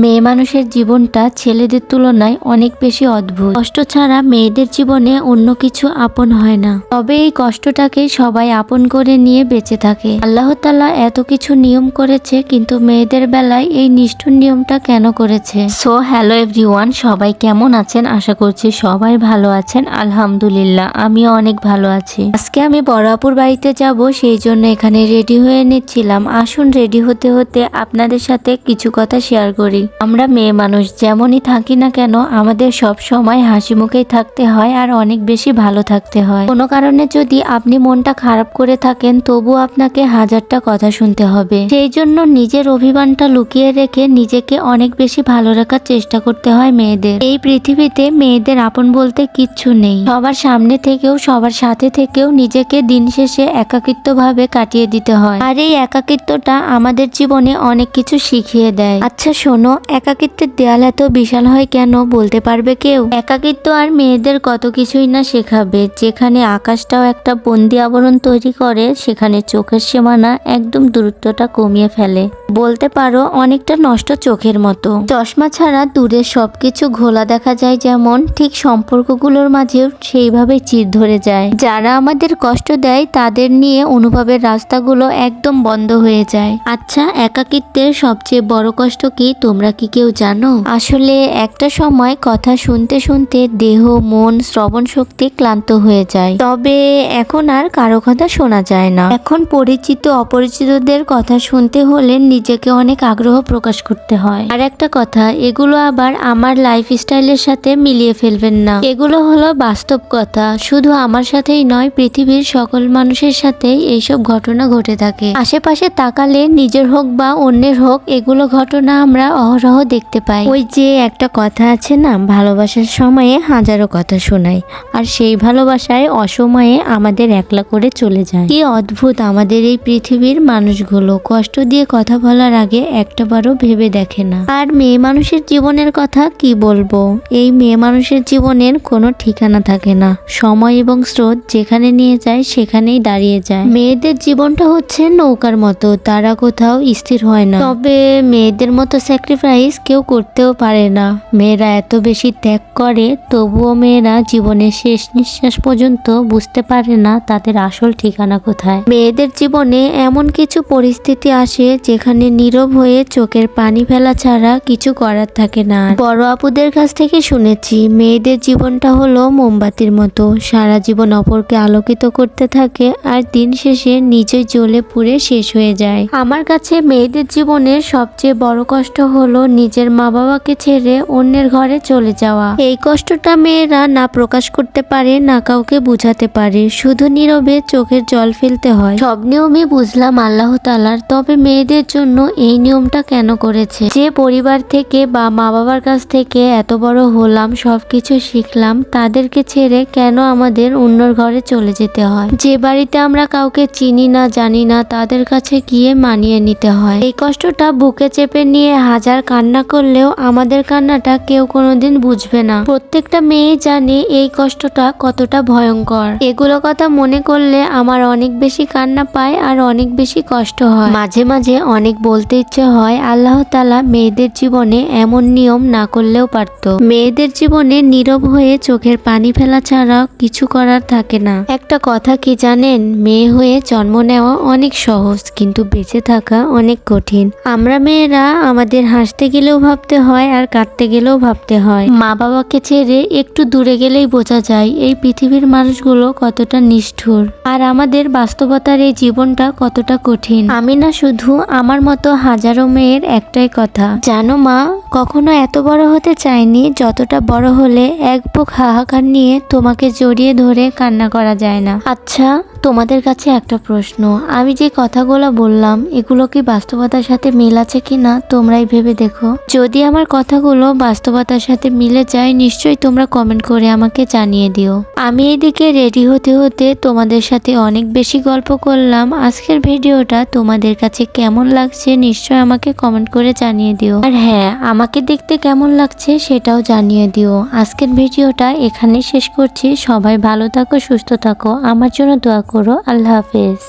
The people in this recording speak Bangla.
মেয়ে মানুষের জীবনটা ছেলেদের তুলনায় অনেক বেশি অদ্ভুত। কষ্ট ছাড়া মেয়েদের জীবনে অন্য কিছু আপন হয় না। তবে এই কষ্টটাকে সবাই আপন করে নিয়ে বেঁচে থাকে। আল্লাহ তাল্লাহ এত কিছু নিয়ম করেছে, কিন্তু মেয়েদের বেলায় এই নিষ্ঠুর নিয়মটা কেন করেছে? সো হ্যালো এভরিওয়ান সবাই কেমন আছেন? আশা করছি সবাই ভালো আছেন। আলহামদুলিল্লাহ, আমিও অনেক ভালো আছি। আজকে আমি বড়াপুর বাড়িতে যাব, সেই জন্য এখানে রেডি হয়ে নিচ্ছিলাম। আসুন রেডি হতে হতে আপনাদের সাথে কিছু কথা শেয়ার করি। আমরা মেয়ে মানুষ, যেমনই থাকি না কেন, আমাদের সব সময় হাসি মুখেই থাকতে হয় আর অনেক বেশি ভালো থাকতে হয়। কোনো কারণে যদি আপনি মনটা খারাপ করে থাকেন, তবু আপনাকে হাজারটা কথা শুনতে হবে। সেই জন্য নিজের অভিমানটা লুকিয়ে রেখে নিজেকে অনেক বেশি ভালো রাখার চেষ্টা করতে হয় মেয়েদের। এই পৃথিবীতে মেয়েদের আপন বলতে কিচ্ছু নেই। সবার সামনে থেকেও, সবার সাথে থেকেও নিজেকে দিন শেষে একাকিত্ব ভাবে কাটিয়ে দিতে হয়। আর এই একাকিত্বটা আমাদের জীবনে অনেক কিছু শিখিয়ে দেয়। আচ্ছা শোনো একাকিত্বের দেয়াল এত বিশাল হয় কেন বলতে পারবে কেউ? একাকিত্ব আর মেয়েদের কত কিছুই না শেখাবে। যেখানে আকাশটাও একটা বন্দি আবরণ তৈরি করে, সেখানে চোখের সীমানা একদম দূরত্বটা কমিয়ে ফেলে। বলতে পারো, অনেকটা নষ্ট চোখের মতো। চশমা ছাড়া দূরের সবকিছু ঘোলা দেখা যায় যেমন, ঠিক সম্পর্কগুলোর মাঝেও সেইভাবে চির ধরে যায়। যারা আমাদের কষ্ট দেয়, তাদের নিয়ে অনুভবের রাস্তাগুলো একদম বন্ধ হয়ে যায়। আচ্ছা একাকিত্বের সবচেয়ে বড় কষ্ট কি তোমরা কি কেউ জানো? আসলে একটা সময় কথা শুনতে শুনতে দেহ, মন, শ্রবণ শক্তি ক্লান্ত হয়ে যায়। তবে এখন আর কারও কথা শোনা যায় না। এখন পরিচিত, অপরিচিতদের কথা শুনতে হলে নিজেকে অনেক আগ্রহ প্রকাশ করতে হয়। আর একটা কথা, এগুলো আবার আমার লাইফ স্টাইলের সাথে মিলিয়ে ফেলবেন না। এগুলো হলো বাস্তব কথা। শুধু আমার সাথেই নয়, পৃথিবীর সকল মানুষের সাথেই এইসব ঘটনা ঘটে থাকে। আশেপাশে তাকালে নিজের হোক বা অন্যের হোক, এগুলো ঘটনা আমরা অহরহ দেখতে পাই। ওই যে একটা কথা আছে না, ভালোবাসার সময়ে হাজারো কথা শোনায় আর সেই ভালোবাসায় অসময়ে আমাদের একলা করে চলে যায়। কি অদ্ভুত আমাদের এই পৃথিবীর মানুষগুলো, কষ্ট দিয়ে কথা বলার আগে একটাবারও ভেবে দেখে না। আর মেয়ে মানুষের জীবনের কথা কি বলব? এই মেয়ে মানুষের জীবনের কোনো ঠিকানা থাকে না। সময় এবং স্রোত যেখানে নিয়ে যায়, সেখানেই দাঁড়িয়ে যায়। মেয়েদের জীবনটা হচ্ছে নৌকার মতো, তারা কোথাও স্থির হয় না। তবে মেয়েদের মতো স্যাক্রিফাইস কেউ করতেও পারে না। মেয়েরা এত বেশি ত্যাগ করে, তবুও মেয়েরা জীবনের শেষ নিঃশ্বাস পর্যন্ত বুঝতে পারে না তাদের আসল ঠিকানা কোথায়। মেয়েদের জীবনে এমন কিছু পরিস্থিতি আসে যেখানে নীরব হয়ে চোখের পানি ফেলা ছাড়া কিছু করার থাকে না। বড় আপুদের কাছ থেকে শুনেছি, মেয়েদের জীবনটা হলো মোমবাতির মতো। সারা জীবন অপরকে আলোকিত করতে থাকে আর দিন শেষে নিজে জ্বলে পুড়ে শেষ হয়ে যায়। আমার কাছে মেয়েদের জীবনের সবচেয়ে বড় কষ্ট হলো নিজের মা বাবাকে ছেড়ে অন্যের ঘরে চলে যাওয়া। এই কষ্টটা মেয়েরা না প্রকাশ করতে পারে, না কাউকে বুঝাতে পারে। শুধু নীরবে চোখের জল ফেলতে হয়। সব নিয়মই বুঝলাম আল্লাহ তালার তবে মেয়েদের জন্য এই নিয়মটা কেন করেছে? যে পরিবার থেকে বা মা বাবার কাছ থেকে এত বড় হলাম, সবকিছু শিখলাম, তাদেরকে ছেড়ে কেন আমাদের অন্যর ঘরে চলে যেতে হয়? যে বাড়িতে আমরা কাউকে চিনি না, জানি না, তাদের কাছে গিয়ে মানিয়ে নিতে হয়। এই কষ্টটা বুকে চেপে নিয়ে হাজার কান্না করলেও আমাদের কান্নাটা কেউ কোনোদিন বুঝবে না। প্রত্যেকটা মেয়ে জানে এই কষ্টটা কতটা ভয়ঙ্কর। এগুলো কথা মনে করলে আমার অনেক বেশি কান্না পায় আর অনেক বেশি কষ্ট হয়। মাঝে মাঝে অনেক বলতে ইচ্ছে হয় আল্লাহ তালা মেয়েদের জীবনে এমন নিয়ম না করলেও পারত। মেয়েদের জীবনে নীরব হয়ে চোখের পানি ফেলা ছাড়া কিছু করার থাকে না। একটা কথা কি জানেন? মেয়ে হয়ে জন্ম নেওয়া অনেক সহজ, কিন্তু বেঁচে থাকা অনেক কঠিন। আমরা মেয়েরা আমাদের হাসতে গেলেও ভাবতে হয় আর কাঁদতে গেলেও ভাবতে হয়। মা বাবাকে ছেড়ে একটু দূরে গেলেই বোঝা যায় এই পৃথিবীর মানুষগুলো কতটা নিষ্ঠুর। আর আমাদের বাস্তবতার এই জীবনটা কতটা কঠিন। আমি না শুধু, আমার মতো হাজারো মেয়ের একটাই কথা। জানো মা, কখনো এত বড় হতে চাইনি যতটা বড় হলে এক বুক হাহাকার নিয়ে তোমাকে জড়িয়ে ধরে কান্না করা যায় না। আচ্ছা তোমাদের কাছে একটা প্রশ্ন। আমি যে কথাগুলো বললাম, এগুলো কি বাস্তবতার সাথে মিল আছে কিনা, তোমরাই ভেবে দেখো। যদি আমার কথাগুলো বাস্তবতার সাথে মিলে যায়, নিশ্চয়ই তোমরা কমেন্ট করে আমাকে জানিয়ে দিও। আমি এদিকে রেডি হতে হতে তোমাদের সাথে অনেক বেশি গল্প করলাম। আজকের ভিডিওটা তোমাদের কাছে কেমন লাগছে নিশ্চয় আমাকে কমেন্ট করে জানিয়ে দিও। আর হ্যাঁ আমাকে দেখতে কেমন লাগছে সেটাও জানিয়ে দিও। আজকের ভিডিওটা এখানে শেষ করছি। সবাই ভালো থাকো, সুস্থ থাকো। আমার জন্য দোয়া করো। আল্লাহ হাফেজ।